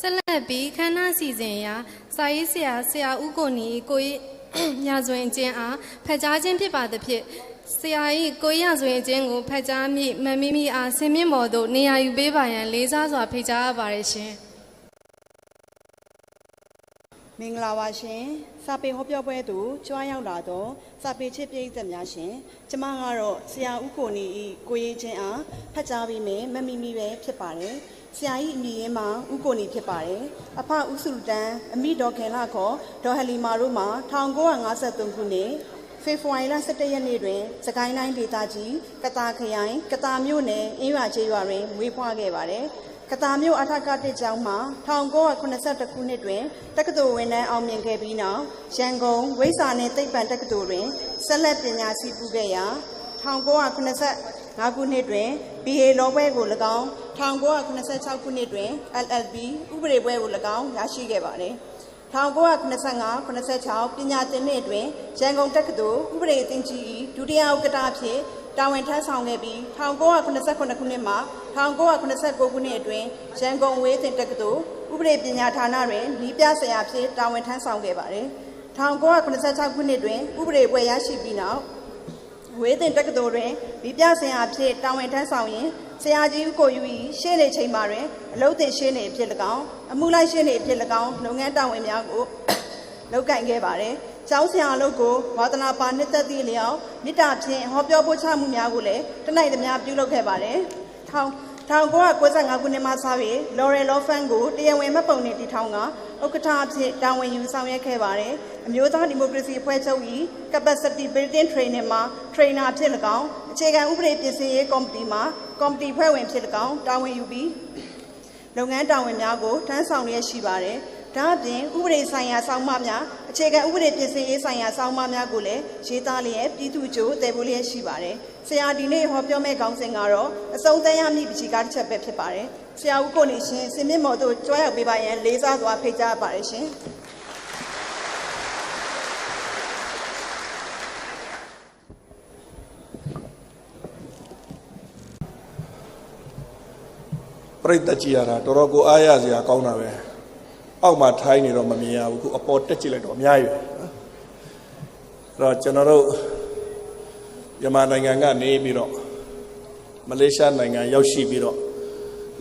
ဆက်လက်ပြီးခမ်းနားစီစဉ်ရာစာရေးဆရာဆရာဦးကိုနီကိုကြီးညာဇဝင်ကျင်းအားဖတ်ကြားခြင်းဖြစ်ပါသဖြင့်ဆရာ၏ကိုကြီးညာဇဝင်ကျင်းကိုဖတ်ကြားမိမမီမီအားဆင်မြင့်မော်သို့နေရာယူပေးပါရန်လေးစားစွာဖိတ်ကြားအပ်ပါရရှင်မင်္ဂလာပါရှင်စာပေဟောပြောပွဲသို့ကြွားရောက်လာသောစာပေချစ်ပြည်သက်များရှင်ကျမကတော့ဆရာဦးကိုနီဤကိုရေးချင်းအားဖတ်ကြားပေးမယ်မမီမီပဲဖြစ်ပါတယ် ဆရာကြီးအမည်ရင်းမှာဦးကိုနီဖြစ်ပါတယ်အဖဦးစုတန်အမိဒေါ်ခင်လာခေါ်ဒေါ်ဟလီမာတို့မှာ1953ခုနှစ်ဖေဖော်ဝါရီလ17ရက်နေ့တွင်စကိုင်းတိုင်းဒေသကြီးကတာခရိုင်ကတာမြို့နယ်အင်းရွာကျေးရွာတွင်မွေးဖွားခဲ့ပါတယ်ကတာမြို့အထက်ကတစ်ကျောင်းမှာ1982ခုနှစ်တွင်တက္ကသိုလ်ဝင်တန်းအောင်မြင်ခဲ့ပြီးနောက်ရန်ကုန်ဝိဇ္ဇာနှင့်သိပ္ပံတက္ကသိုလ်တွင်ဆက်လက်ပညာရှိပူခဲ့ရာ1985ခုနှစ်တွင် BA လောပွဲကို၎င်း 1986ခုနှစ်တွင် LLB ဥပဒေပွဲကို၎င်းရရှိခဲ့ပါသည်1985 86ပညာသင်နှစ်အတွင်းရန်ကုန်တက္ကသိုလ်ဥပဒေအသင်ကြီး၏ဒုတိယဥက္ကဋ္ဌအဖြစ်တာဝန်ထမ်းဆောင်ခဲ့ပြီး1989ခုနှစ်မှ1989ခုနှစ်အတွင်းရန်ကုန်ဝေးသင်တက္ကသိုလ်ဥပဒေပညာဌာနတွင်ဤပြဆရာအဖြစ်တာဝန်ထမ်းဆောင်ခဲ့ပါတယ်1986ခုနှစ်တွင်ဥပဒေပွဲရရှိပြီးနောက်ဝေးသင်တက္ကသိုလ်တွင်ဤပြဆရာအဖြစ်တာဝန်ထမ်းဆောင်ရင် ဆရာကြီးဦးကိုယူ၏ရှေ့နေချိန်မှာတွင်အလုပ်သင်ရှေ့နေအဖြစ်၎င်းအမှုလိုက်ရှေ့နေအဖြစ်၎င်းလုပ်ငန်းတာဝန်များကိုလောက်ကင်ခဲ့ပါတယ်။ကျောင်းဆရာအလုပ်ကိုဝါသနာပါနှစ်သက်သည့်လျောက်မေတ္တာဖြင့်ဟောပြောပို့ချမှုများကိုလည်းတနိုင်သမျှပြုလုပ်ခဲ့ပါတယ်။ထောင်1995ခုနှစ်မှစပြီး Laurel Law Firm ကိုတရားဝင်မှတ်ပုံနဲ့တည်ထောင်က ဥက္ကဋ္ဌအဖြစ်တာဝန်ယူဆောင်ရွက်ခဲ့ပါတယ်။အမျိုးသားဒီမိုကရေစီအဖွဲ့ချုပ်၏ Capacity Building Training မှာ Trainer အဖြစ်၎င်းအခြေခံဥပဒေပြင်ဆင်ရေးကော်မတီမှာကော်မတီဖွဲ့ဝင်ဖြစ်၎င်းတာဝန်ယူပြီးလုပ်ငန်းတာဝန်များကိုထမ်းဆောင်ရရှိပါတယ်။ဒါအပြင်ဥပဒေဆိုင်ရာစောင့်မများအခြေခံဥပဒေပြင်ဆင်ရေးဆိုင်ရာစောင့်မများကိုလည်းရေးသားလျက်ပြည်သူ့ကြိုးတည်ဖို့လျက်ရှိပါတယ်။ဆရာဒီနေ့ဟောပြောမဲ့ခေါင်းစဉ်ကတော့အစုံတန်းရမည့်ပချီကားတစ်ချက်ပဲဖြစ်ပါတယ်။ ဆရာဦးကိုနေရှင်စင်မြင့်မော်တို့ကြွားရောက်ပေးပါရန်လေးစားစွာဖိတ်ကြားပါတယ်ရှင်။ပြိတ္တကြည်ရတာတော်တော်ကိုအားရစရာကောင်းတာပဲအောက်မှာထိုင်းနေတော့မမြင်ရဘူးခုအပေါ်တက်ကြည့်လိုက်တော့အများကြီးပဲနော်အဲ့တော့ကျွန်တော်တို့မြန်မာနိုင်ငံကနေပြီးတော့မလေးရှားနိုင်ငံရောက်ရှိပြီးတော့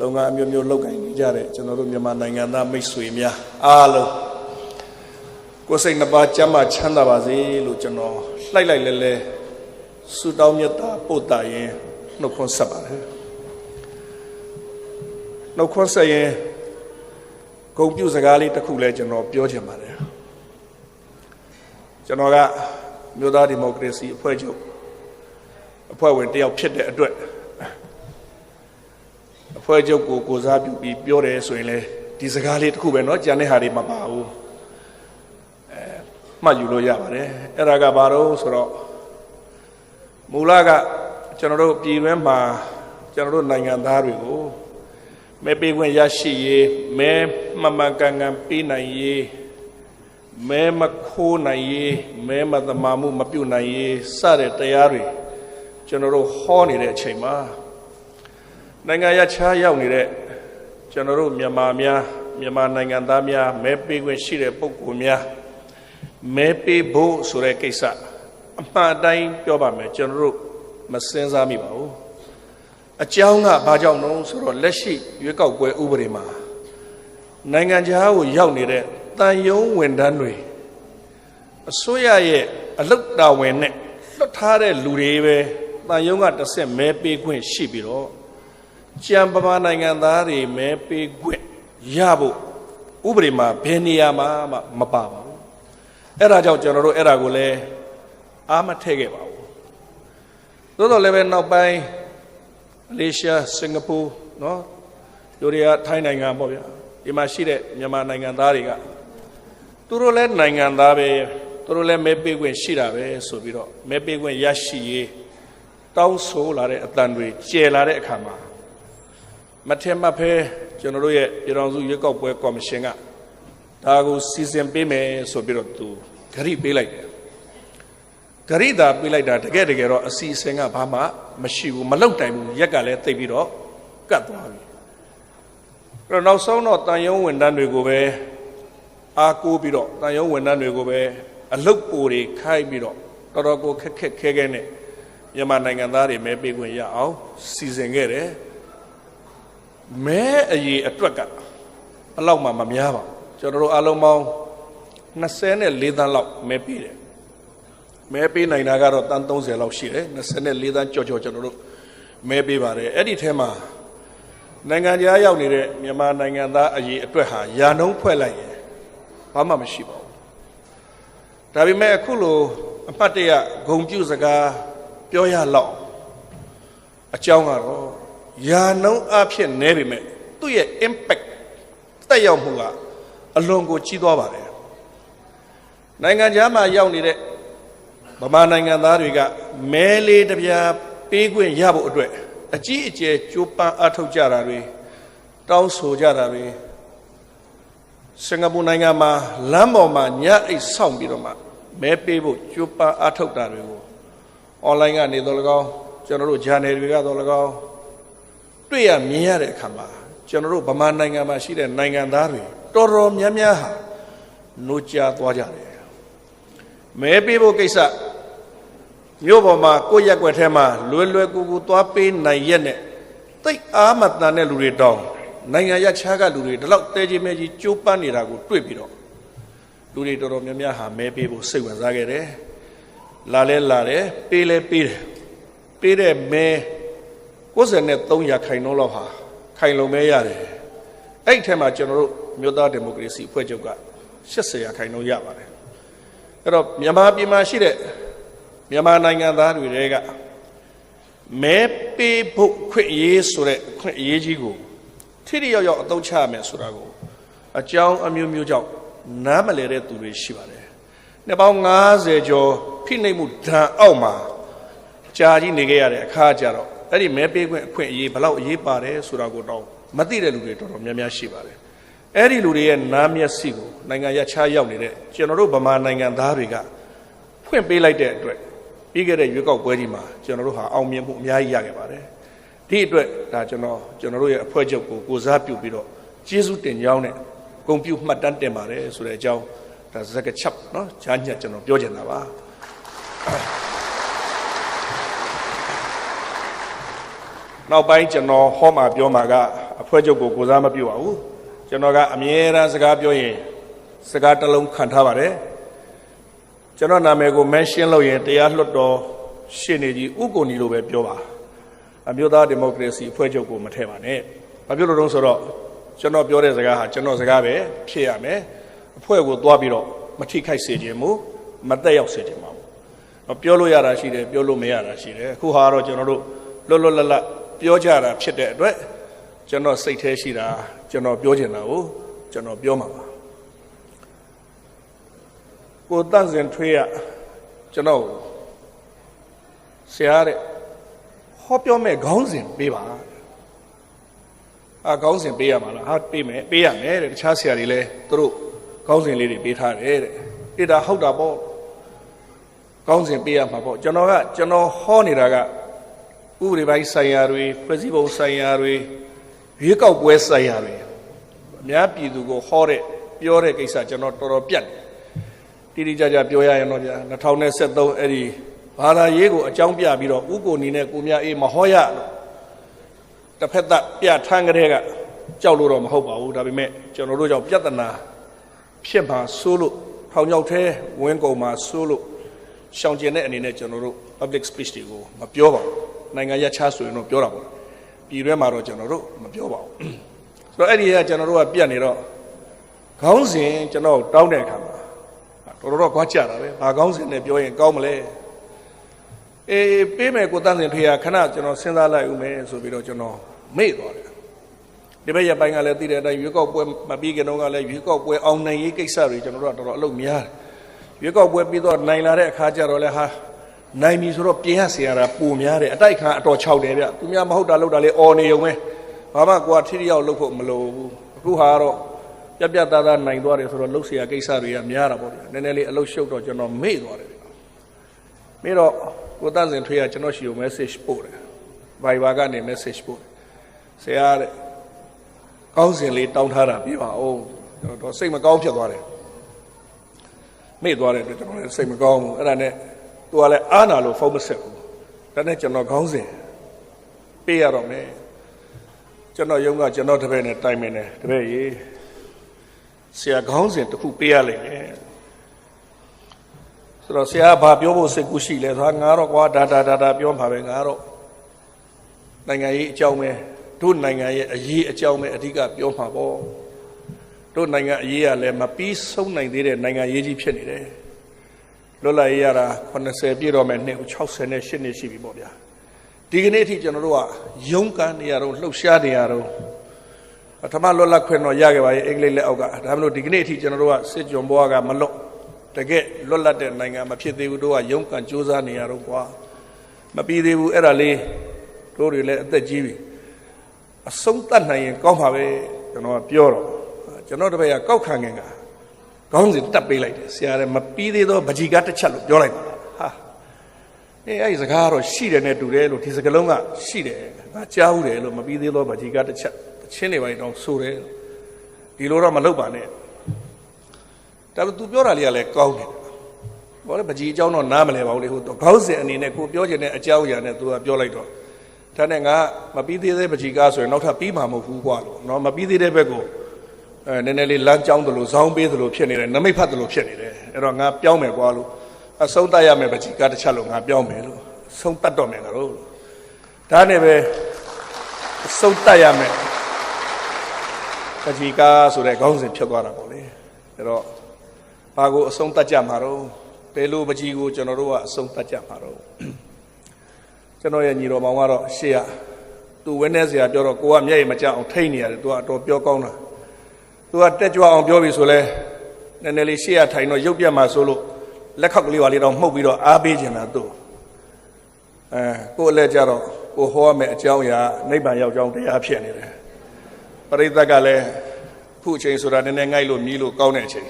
လုပ်ငန်းအမျိုးမျိုးလုပ်ကိုင်နေကြတဲ့ကျွန်တော်တို့မြန်မာနိုင်ငံသားမိတ်ဆွေများအားလုံးကိုယ်စိတ်နှစ်ပါးကျမ်းမာချမ်းသာပါစေလို့ကျွန်တော်လှိုက်လိုက်လဲလဲဆုတောင်းမြတ်တာပို့တာရင်နှုတ်ခွန်းဆက်ပါတယ်နှုတ်ခွန်းဆက်ရင်ဂုံပြုစကားလေးတစ်ခုလည်းကျွန်တော်ပြောချင်ပါတယ်ကျွန်တော်ကမြို့သားဒီမိုကရေစီအဖွဲ့ချုပ်အဖွဲ့ဝင်တစ်ယောက်ဖြစ်တဲ့အတွက် အဖွဲ့ချုပ်ကိုကိုစားပြုပြီးပြောတယ်ဆိုရင်လည်းဒီစကားလေးတစ်ခုပဲเนาะကြံတဲ့ဟာတွေမပါဘူးအဲမှတ်ယူလို့ရပါတယ်အဲ့ဒါကဘာလို့ဆိုတော့မူလကကျွန်တော်တို့ပြည်တွင်းမှာကျွန်တော်တို့နိုင်ငံသားတွေကို မဲပေးခွင့်ရရှိရေးမဲမမှန်ကန်ကန်ပေးနိုင်ရေးမဲမခိုးနိုင်ရေးမဲမသမာမှုမပြုတ်နိုင်ရေးစတဲ့တရားတွေကျွန်တော်တို့ဟောနေတဲ့အချိန်မှာ နိုင်ငံရခြားရောက်နေတဲ့ကျွန်တော်တို့မြန်မာများမြန်မာနိုင်ငံသားများမဲပေးခွင့်ရှိတဲ့ပုဂ္ဂိုလ်များမဲပေးဖို့ဆိုတဲ့ကိစ္စအမှန်အတိုင်းပြောပါမယ်ကျွန်တော်တို့မစင်စားမိပါဘူးအကြောင်းကဘာကြောင့်လဲဆိုတော့လက်ရှိရွေးကောက်ပွဲဥပဒေမှာနိုင်ငံခြားကိုရောက်နေတဲ့တန်ယုံဝန်ထမ်းတွေအစိုးရရဲ့အလုတ်တာဝန်နဲ့လွတ်ထားတဲ့လူတွေပဲတန်ယုံကတစ်ဆက်မဲပေးခွင့်ရှိပြီးတော့ ကြံပမာနိုင်ငံသားတွေမဲပေးခွင့်ရဖို့ဥပဒေမှာဘယ်နေရာမှာမှမပါပါဘူးအဲ့ဒါကြောင့်ကျွန်တော်တို့အဲ့ဒါကိုလည်းအားမထည့်ခဲ့ပါဘူးသို့တော်လည်းပဲနောက်ပိုင်း မလေးရှားစင်ကာပူเนาะယူရီးယားထိုင်းနိုင်ငံပေါ့ဗျာဒီမှာရှိတဲ့မြန်မာနိုင်ငံသားတွေကသူတို့လည်းနိုင်ငံသားပဲသူတို့လည်းမဲပေးခွင့်ရှိတာပဲဆိုပြီးတော့မဲပေးခွင့်ရရှိရေးတောင်းဆိုလာတဲ့အတန်တွေကျယ်လာတဲ့အခါမှာ မထင်မှတ်ဖဲကျွန်တော်တို့ရဲ့ပြည်တော်စုရွေးကောက်ပွဲကော်မရှင်ကဒါကိုစီစဉ်ပေးမယ်ဆိုပြီးတော့သူဂရိပေးလိုက်တယ်ဂရိတာပြလိုက်တာတကယ်တကယ်တော့အစီအစဉ်ကဘာမှမရှိဘူးမလောက်တိုင်ဘူးရက်ကလည်းတိတ်ပြီးတော့ကတ်သွားပြီအဲ့တော့နောက်ဆုံးတော့တန်ယုံဝန်တန်းတွေကိုပဲအားကိုးပြီးတော့တန်ယုံဝန်တန်းတွေကိုပဲအလုတ်ပိုတွေခိုင်းပြီးတော့တော်တော်ကိုခက်ခက်ခဲခဲနဲ့မြန်မာနိုင်ငံသားတွေမဲပေးခွင့်ရအောင်စီစဉ်ခဲ့တယ် မဲအရေးအတွက်ကဘယ်လောက်မှမများပါဘူးကျွန်တော်တို့အားလုံးပေါင်း24သန်းလောက်မဲပေးတယ်မဲပေးနိုင်တာကတော့တန်း30လောက်ရှိတယ်24သန်းကြော်ကြော်ကျွန်တော်တို့မဲပေးပါတယ်အဲ့ဒီထဲမှာနိုင်ငံခြားရောက်နေတဲ့မြန်မာနိုင်ငံသားအရေးအတွက်ဟာယာနှုံးဖွဲ့လိုက်ရင်ဘာမှမရှိပါဘူး။ဒါပေမဲ့အခုလိုအမှတ်တရဂုံပြုစကားပြောရလောက်အကြောင်းကတော့ ယာနှုံးအဖြစ်နဲပေမဲ့သူ့ရဲ့ impact တက်ရောက်မှုကအလွန်ကိုကြီးသွားပါတယ်။နိုင်ငံခြားမှာရောက်နေတဲ့ဗမာနိုင်ငံသားတွေကမဲလေးတစ်ပြားပေးခွင့်ရဖို့အတွက်အကြီးအကျယ်ကြိုးပမ်းအားထုတ်ကြတာတွေတောင်းဆိုကြတာတွေစင်ကာပူနိုင်ငံမှာလမ်းပေါ်မှာညအိတ်ဆောင့်ပြီးတော့မှမဲပေးဖို့ကြိုးပမ်းအားထုတ်တာတွေကိုအွန်လိုင်းကနေတော့၎င်းကျွန်တော်တို့ channel တွေကတော့၎င်း တွေ့ရမြင်ရတဲ့အခါမှာကျွန်တော်တို့ဗမာနိုင်ငံမှာရှိတဲ့နိုင်ငံသားတွေတော်တော်များများဟာနှိုးကြသွားကြတယ်မဲပေးဖို့ကိစ္စမြို့ပေါ်မှာကိုယ့်ရက်ွက်ထဲမှာလွယ်လွယ်ကူကူသွားပေးနိုင်ရက်နဲ့တိတ်အားမတန်တဲ့လူတွေတောင်းနိုင်ငံရခြားကလူတွေဒီလောက်တဲကြီးမဲကြီးကြိုးပမ်းနေတာကိုတွေ့ပြီးတော့လူတွေတော်တော်များများဟာမဲပေးဖို့စိတ်ဝင်စားခဲ့တယ်။လာလဲလာတယ်ပေးလဲပေးတယ်ပေးတဲ့မဲ 93ရာခိုင်နှုန်းလောက်ဟာခိုင်လုံမဲရတယ်။အဲ့ဒီထဲမှာကျွန်တော်တို့မြို့သားဒီမိုကရေစီအဖွဲ့ချုပ်က80ရာခိုင်နှုန်းရပါတယ်။အဲ့တော့မြန်မာပြည်မှာရှိတဲ့မြန်မာနိုင်ငံသားတွေတဲကမဲပေးဖို့ခွင့်အရေးဆိုတဲ့အခွင့်အရေးကြီးကိုထိထိရောက်ရောက်အသုံးချရမယ်ဆိုတာကိုအကြောင်းအမျိုးမျိုးကြောင့်နားမလည်တဲ့သူတွေရှိပါတယ်။နှစ်ပေါင်း90ကျော်ဖိနှိပ်မှုဒဏ်အောက်မှာကြာကြီးနေခဲ့ရတဲ့အခါကျတော့ အဲ့ဒီမဲပေးခွင့်အခွင့်အရေးဘယ်လောက်အရေးပါတယ်ဆိုတာကိုတော့မသိတဲ့လူတွေတော်တော်များများရှိပါတယ်။အဲ့ဒီလူတွေရဲ့နားမျက်စိကိုနိုင်ငံရခြားရောက်နေတဲ့ကျွန်တော်တို့ဗမာနိုင်ငံသားတွေကဖွင့်ပေးလိုက်တဲ့အတွက်ပြီးခဲ့တဲ့ရွေးကောက်ပွဲကြီးမှာကျွန်တော်တို့ဟာအောင်မြင်မှုအများကြီးရခဲ့ပါတယ်။ဒီအတွက်ဒါကျွန်တော်ကျွန်တော်တို့ရဲ့အဖွဲ့ချုပ်ကိုကိုစားပြုပြီးတော့ကျေးဇူးတင်ကြောင်းနဲ့ဂုဏ်ပြုမှတ်တမ်းတင်ပါတယ်ဆိုတဲ့အကြောင်းဒါဇက်ကချက်နော်ဈာညက်ကျွန်တော်ပြောချင်တာပါ။ နောက်ပိုင်းကျွန်တော်ဟောမှာပြောမှာကအဖွဲ့ချုပ်ကိုကိုစားမပြုပါဘူး။ကျွန်တော်ကအမြဲတမ်းစကားပြောရင်စကားတစ်လုံးခံထားပါတယ်။ကျွန်တော်နာမည်ကို mention လုပ်ရင်တရားလွှတ်တော်ရှေ့နေကြီးဥက္ကိုနီလိုပဲပြောပါအမျိုးသားဒီမိုကရေစီအဖွဲ့ချုပ်ကိုမထည့်ပါနဲ့ဘာဖြစ်လို့လဲဆိုတော့ကျွန်တော်ပြောတဲ့စကားဟာကျွန်တော်စကားပဲဖြစ်ရမယ်အဖွဲ့ကိုသွားပြီးတော့မထိခိုက်စေခြင်းမို့မတက်ရောက်စေခြင်းပါဘူးပြောလို့ရတာရှိတယ်ပြောလို့မရတာရှိတယ်အခုဟာကတော့ကျွန်တော်တို့လွတ်လွတ်လပ်လပ် ပြောကြတာဖြစ်တဲ့အတွက်ကျွန်တော်စိတ်แท้ရှိတာကျွန်တော်ပြောချင်တာကိုကျွန်တော်ပြောမှာပါကိုတန့်စင်ထွေးရကျွန်တော်ဆရာတဲ့ဟောပြောမဲ့ခေါင်းစဉ်ပေးပါအာခေါင်းစဉ်ပေးရမှာလားဟာပေးမယ်ပေးရမယ်တဲ့တခြားဆရာတွေလည်းသူတို့ခေါင်းစဉ်လေးတွေပေးထားတယ်တဲ့အေးဒါဟုတ်တာပေါ့ခေါင်းစဉ်ပေးရမှာပေါ့ကျွန်တော်ကကျွန်တော်ဟောနေတာက ဥပဒေပိုင်းဆိုင်ရာတွေဖွဲ့စည်းပုံဆိုင်ရာတွေရွေးကောက်ပွဲဆိုင်ရာတွေအများပြည်သူကိုဟောတဲ့ပြောတဲ့ကိစ္စကျွန်တော်တော်တော်ပြတ်တယ်တိတိကျကျပြောရရင်တော့ဗျာ2023အဲ့ဒီဘာသာရေးကိုအကြောင်းပြပြီးတော့ဥကိုနီနဲ့ကိုမြအေးမဟောရလို့တစ်ဖက်သက်ပြထန်းကလေးကကြောက်လို့တော့မဟုတ်ပါဘူးဒါပေမဲ့ကျွန်တော်တို့ကြောင့်ပြဿနာဖြစ်မှာစိုးလို့ထောင်ချောက်ထဲဝင်းကုန်မှာစိုးလို့ရှောင်ကျင်တဲ့အနေနဲ့ကျွန်တော်တို့ public speech တွေကိုမပြောပါဘူး နိုင်ငံရခြားဆိုရင်တော့ပြောတာပေါ့ပြည်တွဲမှာတော့ကျွန်တော်တို့မပြောပါဘူးဆိုတော့အဲ့ဒီကကျွန်တော်တို့ကပြတ်နေတော့ခေါင်းစဉ်ကျွန်တော်တောင်းတဲ့အခါမှာတော်တော်တော့ခွာကြတာပဲဘာကောင်းစင်နဲ့ပြောရင်ကောင်းမလဲအေးပေးမယ်ကိုတန်းစင်ဖေးရခဏကျွန်တော်စဉ်းစားလိုက်ဦးမယ်ဆိုပြီးတော့ကျွန်တော်မေ့သွားတယ်ဒီဘက်ရပိုင်းကလည်းသိတဲ့အတိုင်းရွေးကောက်ပွဲမပြီးခင်တော့ကလည်းရွေးကောက်ပွဲအောင်နိုင်ရေးကိစ္စတွေကျွန်တော်တို့ကတော်တော်အလုပ်များတယ်ရွေးကောက်ပွဲပြီးတော့နိုင်လာတဲ့အခါကျတော့လည်းဟာ နိုင်ပြီဆိုတော့ပြင်ရဆရာတာပုံများတယ်အတိုက်ခံအတော်၆တယ်ဗျသူများမဟုတ်တာလောက်တာလေအော်နေုံပဲဘာမှကိုကထိတိရောက်လုပ်ဖို့မလိုဘူးအခုဟာတော့ပြပြသားသားနိုင်သွားတယ်ဆိုတော့လှုပ်ဆရာကိစ္စတွေကများတာပေါ့ဗျနည်းနည်းလေးအလုပ်ရှုပ်တော့ကျွန်တော်မေ့သွားတယ်မေ့တော့ကိုတန့်စင်ထွေးကကျွန်တော်ရှိကို message ပို့တယ် Viber ကနေ message ပို့တယ်ဆရာတဲ့ကောင်းစင်လေးတောင်းထားတာပြပါဦးကျွန်တော်စိတ်မကောင်းဖြစ်သွားတယ်မေ့သွားတဲ့အတွက်ကျွန်တော်လည်းစိတ်မကောင်းဘူးအဲ့ဒါနဲ့ သူကလည်းအားနာလို့ဖုန်းမဆက်ဘူးဒါနဲ့ကျွန်တော်ခေါင်းစဉ်ပေးရတော့မယ်ကျွန်တော်ရုံးကကျွန်တော်တပည့်နဲ့တိုင်မင်တယ်တပည့်ရေဆရာခေါင်းစဉ်တစ်ခုပေးရလိမ့်မယ်ဆိုတော့ဆရာဘာပြောဖို့စိတ်ကူးရှိလဲဆိုတော့ငါတော့ကွာဒါဒါဒါဒါပြောမှာပဲငါတော့နိုင်ငံရေးအကြောင်းပဲတို့နိုင်ငံရဲ့အရေးအကြောင်းပဲအဓိကပြောမှာပေါ့တို့နိုင်ငံအရေးကလည်းမပြီးဆုံးနိုင်သေးတဲ့နိုင်ငံရေးကြီးဖြစ်နေတယ် လွတ်လပ်ရေးရတာ80ပြည့်တော့မယ်နှစ်68နှစ်8နှစ်ရှိပြီပေါ့ဗျာဒီကနေ့အထိကျွန်တော်တို့ကရုန်းကန်နေရတော့လှုပ်ရှားနေရတော့ပထမလွတ်လပ်ခွင့်တော့ရခဲ့ပါရဲ့အင်္ဂလိပ်လက်အောက်ကဒါမှမဟုတ်ဒီကနေ့အထိကျွန်တော်တို့ကစစ်ကြုံဘွားကမလွတ်တကယ်လွတ်လပ်တဲ့နိုင်ငံမဖြစ်သေးဘူးတို့ကရုန်းကန်စူးစမ်းနေရတော့ကွာမပြီးသေးဘူးအဲ့ဒါလေးတို့တွေလည်းအသက်ကြီးပြီအဆုံးသတ်နိုင်ရင်ကောင်းပါပဲကျွန်တော်ကပြောတော့ကျွန်တော်တပည့်ကကောက်ခံငင်က ခေါင်းစဉ်တက်ပေးလိုက်တယ်ဆရာလည်းမပြီးသေးသောဗကြီးကတစ်ချက်လို့ပြောလိုက်ပါဟာအေးအဲ့ဒီစကားကတော့ရှိတယ်နဲ့တူတယ်လို့ဒီစကားလုံးကရှိတယ်ငါကြားဦးတယ်လို့မပြီးသေးသောဗကြီးကတစ်ချက်ချင်းနေပိုင်းတော့ဆိုတယ်ဒီလိုတော့မလုပ်ပါနဲ့ဒါပေမဲ့ तू ပြောတာလေးကလည်းကောင်းတယ်ဘာလဲပကြီးအကြောင်းတော့နားမလဲပါဘူးလေဟိုခေါင်းစဉ်အနေနဲ့ကိုပြောချင်တဲ့အကြောင်းအရာနဲ့ तू ကပြောလိုက်တော့ဒါနဲ့ငါမပြီးသေးတဲ့ပကြီးကဆိုရင်နောက်ထပ်ပြီးမှာမဟုတ်ဘူးကွာလို့နော်မပြီးသေးတဲ့ဘက်ကို အဲနည်းနည်းလေးလမ်းကြောင်းသလိုဇောင်းပေးသလိုဖြစ်နေတယ်နမိတ်ဖတ်သလိုဖြစ်နေတယ်အဲ့တော့ငါပြောင်းမယ်ကွာလို့အဆုံးတတ်ရမယ်ပကြီးကားတစ်ချက်လို့ငါပြောင်းမယ်လို့အဆုံးတတ်တော့မယ်ကတော့ဒါနဲ့ပဲအဆုံးတတ်ရမယ်ပကြီးကားဆိုတဲ့ခေါင်းစဉ်ဖြစ်သွားတာပေါ့လေအဲ့တော့ဘာကိုအဆုံးတတ်ကြမှာတော့ဘယ်လိုပကြီးကိုကျွန်တော်တို့ကအဆုံးတတ်ကြမှာတော့ကျွန်တော်ရဲ့ညီတော်မောင်ကတော့ရှေ့ကသူဝင်းနေစရာပြောတော့ကိုကမျက်ရည်မကြအောင်ထိတ်နေရတယ်သူကအတော်ပြောကောင်းတာ သူကတက်ကြွအောင်ပြောပြီဆိုလဲနည်းနည်းလေးရှေ့ကထိုင်တော့ရုပ်ပြတ်မှာဆိုလို့လက်ခောက်ကလေးပါလေးတော့မှုတ်ပြီးတော့အားပေးခြင်းတာသူအဲကိုအလဲကြတော့ကိုဟောရမယ့်အကြောင်းအရာနိဗ္ဗာန်ရောက်ကြောင်းတရားဖြစ်နေတယ်ပရိသတ်ကလည်းခုအချိန်ဆိုတာနည်းနည်းငိုက်လို့မြည်လို့ကောင်းတဲ့အချိန်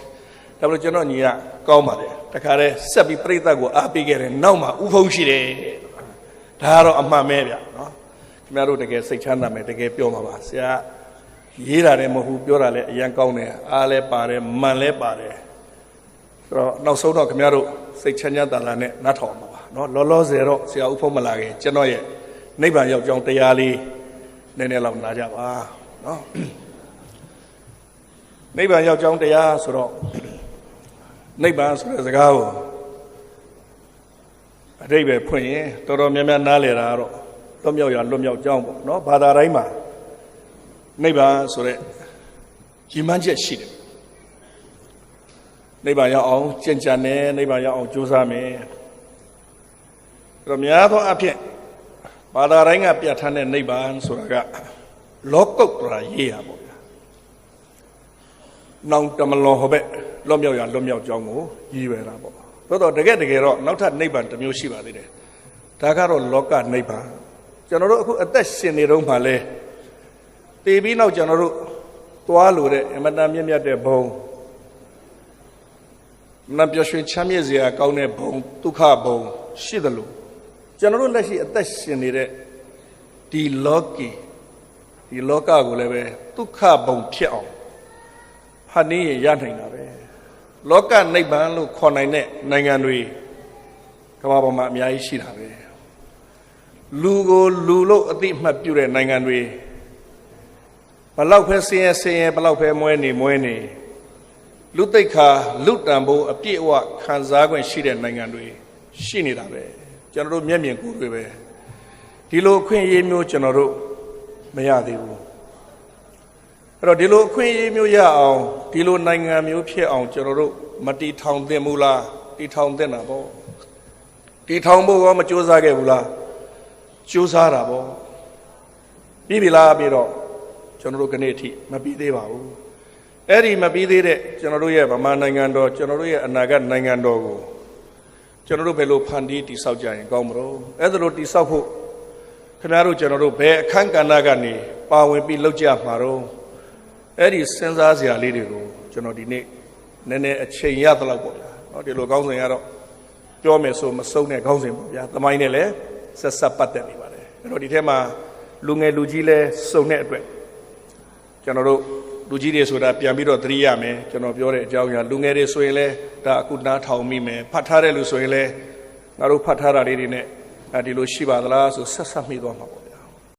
ဒါပေမဲ့ကျွန်တော်ညီကကောင်းပါတယ်တခါတည်းဆက်ပြီးပရိသတ်ကိုအားပေးခဲ့တယ်နောက်မှဥဖုံးရှိတယ်ဒါကတော့အမှန်ပဲဗျနော်ခင်ဗျားတို့တကယ်စိတ်ချမ်းသာမယ်တကယ်ပြောမှာပါဆရာ ရေးတာလည်းမဟုတ်ဘူးပြောတာလည်းအရင်ကောင်းတယ်အားလည်းပါတယ်မှန်လည်းပါတယ်ဆိုတော့နောက်ဆုံးတော့ခင်ဗျားတို့စိတ်ချမ်းသာတာနဲ့နားထောင်မှာပါနော်လောလောဆယ်တော့ဆရာဦးဖုံးမလာခင်ကျွန်တော်ရဲ့နိဗ္ဗာန်ရောက်ကြောင်းတရားလေးနည်းနည်းလောက်နားကြပါနော်နိဗ္ဗာန်ရောက်ကြောင်းတရားဆိုတော့နိဗ္ဗာန်ဆိုတဲ့စကားကိုအတိတ်ပဲဖွင့်ရင်တော်တော်များများနားလည်တာကတော့လွတ်မြောက်ရလွတ်မြောက်ကြောင်းပေါ့နော်ဘာသာတိုင်းမှာ နိဗ္ဗာန်ဆိုတဲ့ရည်မှန်းချက်ရှိတယ်နိဗ္ဗာန်ရောက်အောင်ကြင်ကြံတယ်နိဗ္ဗာန်ရောက်အောင်ကြိုးစားမယ်အဲ့တော့များသောအားဖြင့်ဘာသာတိုင်းကပြဋ္ဌာန်းတဲ့နိဗ္ဗာန်ဆိုတာကလောကုတ္တရာရေးရပေါ့ဗျာနောင်တမလွန်ဟောဘက်လွတ်မြောက်ရလွတ်မြောက်ကြောင်းကိုရည်ရွယ်တာပေါ့သို့တော့တကယ်တကယ်တော့နောက်ထပ်နိဗ္ဗာန်တစ်မျိုးရှိပါသေးတယ်ဒါကတော့လောကနိဗ္ဗာန်ကျွန်တော်တို့အခုအသက်ရှင်နေတော့မှလဲ တည်ပြီးနောက်ကျွန်တော်တို့သွားလို့တဲ့အမတန်မြင့်မြတ်တဲ့ဘုံမပြောရွှင်ချမ်းမြေ့စရာကောင်းတဲ့ဘုံဒုက္ခဘုံရှိသလိုကျွန်တော်တို့လက်ရှိအသက်ရှင်နေတဲ့ဒီလောကီဒီလောကကိုလည်းပဲဒုက္ခဘုံဖြစ်အောင်ဖန်နေရရနိုင်တာပဲလောကနိဗ္ဗာန်လို့ခေါ်နိုင်တဲ့နိုင်ငံတွေကမ္ဘာပေါ်မှာအများကြီးရှိတာပဲလူကိုလူလို့အတိအမှတ်ပြုတဲ့နိုင်ငံတွေ ဘလောက်ပဲဆင်းရဲဆင်းရဲဘလောက်ပဲမွဲနေမွဲနေလူတိတ်ခါလူတန်ဖို့အပြည့်အဝခံစား권ရှိတဲ့နိုင်ငံတွေရှိနေတာပဲကျွန်တော်တို့မျက်မြင်ကိုယ်တွေပဲဒီလိုအခွင့်အရေးမျိုးကျွန်တော်တို့မရသေးဘူးအဲ့တော့ဒီလိုအခွင့်အရေးမျိုးရအောင်ဒီလိုနိုင်ငံမျိုးဖြစ်အောင်ကျွန်တော်တို့မတီထောင်သင့်ဘူးလားတီထောင်သင့်တာပေါ့တီထောင်ဖို့ရောမကြိုးစားခဲ့ဘူးလားကြိုးစားတာပေါ့ပြီးပြီလားပြီးတော့ ကျွန်တော်တို့ကနေ့အထိမပြီးသေးပါဘူးအဲ့ဒီမပြီးသေးတဲ့ကျွန်တော်တို့ရဲ့ဗမာနိုင်ငံတော်ကျွန်တော်တို့ရဲ့အနာဂတ်နိုင်ငံတော်ကိုကျွန်တော်တို့ဘယ်လိုဖန်တီးတည်ဆောက်ကြရင်ကောင်းမလို့အဲ့ဒါလိုတည်ဆောက်ဖို့ခင်ဗျားတို့ကျွန်တော်တို့ဘယ်အခန်းကဏ္ဍကနေပါဝင်ပြီးလုပ်ကြမှာတော့ အဲ့ဒီစဉ်းစားစရာလေးတွေကိုကျွန်တော်ဒီနေ့နည်းနည်းအချိန်ရသလောက်ပေါ့ဗျာเนาะဒီလိုကောင်းစဉ်ကတော့ပြောမယ်ဆိုမစုံတဲ့ကောင်းစဉ်ပေါ့ဗျာသမိုင်းနဲ့လည်းဆက်ဆက်ပတ်သက်နေပါတယ်အဲ့တော့ဒီထဲမှာလူငယ်လူကြီးလည်းစုံတဲ့အတွက် ကျကျွန်တော်တို့လူကြီးတွေဆိုတာပြန်ပြီးတော့သတိရမယ်ကျွန်တော်ပြောတဲ့အကြောင်းအရာလူငယ်တွေဆိုရင်လည်းဒါအခုနားထောင်မိမယ်ဖတ်ထားတဲ့လူဆိုရင်လည်းငါတို့ဖတ်ထားတာလေးတွေနဲ့အဲဒီလိုရှိပါသလားဆိုဆက်ဆက်မိသွားမှာပေါ့